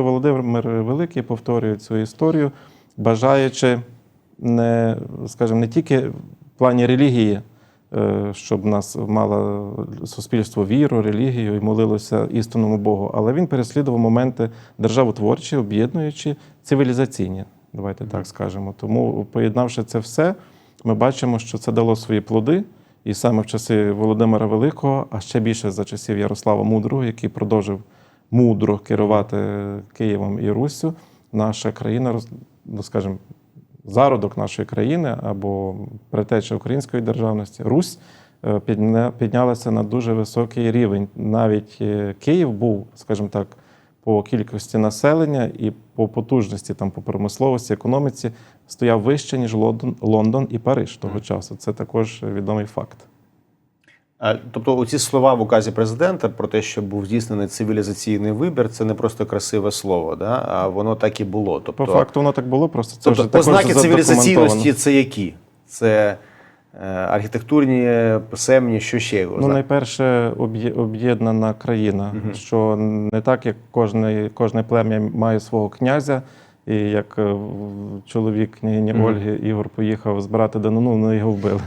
Володимир Великий повторює цю історію, бажаючи не, скажімо, не тільки в плані релігії, е, щоб нас мало суспільство віру, релігію і молилося істинному Богу, але він переслідував моменти державотворчі, об'єднуючі, цивілізаційні, давайте так скажемо. Тому, поєднавши це все, ми бачимо, що це дало свої плоди. І саме в часи Володимира Великого, а ще більше за часів Ярослава Мудрого, який продовжив мудро керувати Києвом і Руссю, наша країна, ну скажімо, зародок нашої країни або предтеча української державності, Русь е, піднялася на дуже високий рівень. Навіть е, Київ був, скажімо так, по кількості населення і по потужності, там, по промисловості, економіці, стояв вище, ніж Лондон, Лондон і Париж того часу. Це також відомий факт. А, Тобто, оці слова в указі президента про те, що був здійснений цивілізаційний вибір, це не просто красиве слово, да? а воно так і було. Тобто, По факту воно так було, просто це тобто вже ознаки цивілізаційності це які? Це е, архітектурні, писемні, що ще? Ну, найперше, об'єднана країна, що не так, як кожне, кожне плем'я має свого князя, і як е, чоловік княгині. Ольги Ігор поїхав збирати данину, вони його вбили.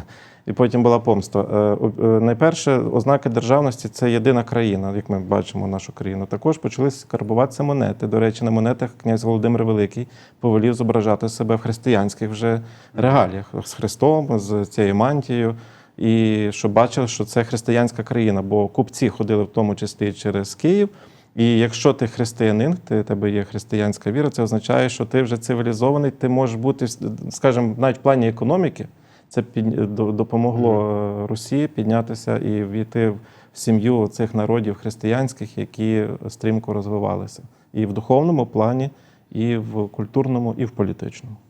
І потім була помста. Е, е, Найперше, ознаки державності це єдина країна, як ми бачимо нашу країну. Також почали скарбуватися монети. До речі, на монетах князь Володимир Великий повелів зображати себе в християнських вже регаліях з Христом, з цією мантією. І щоб бачили, що це християнська країна, бо купці ходили в тому числі через Київ. І якщо ти християнин, ти тебе є християнська віра, це означає, що ти вже цивілізований, ти можеш бути, скажімо, навіть в плані економіки. Це під, до- допомогло е, Росії піднятися і війти в сім'ю цих народів християнських, які стрімко розвивалися і в духовному плані, і в культурному, і в політичному.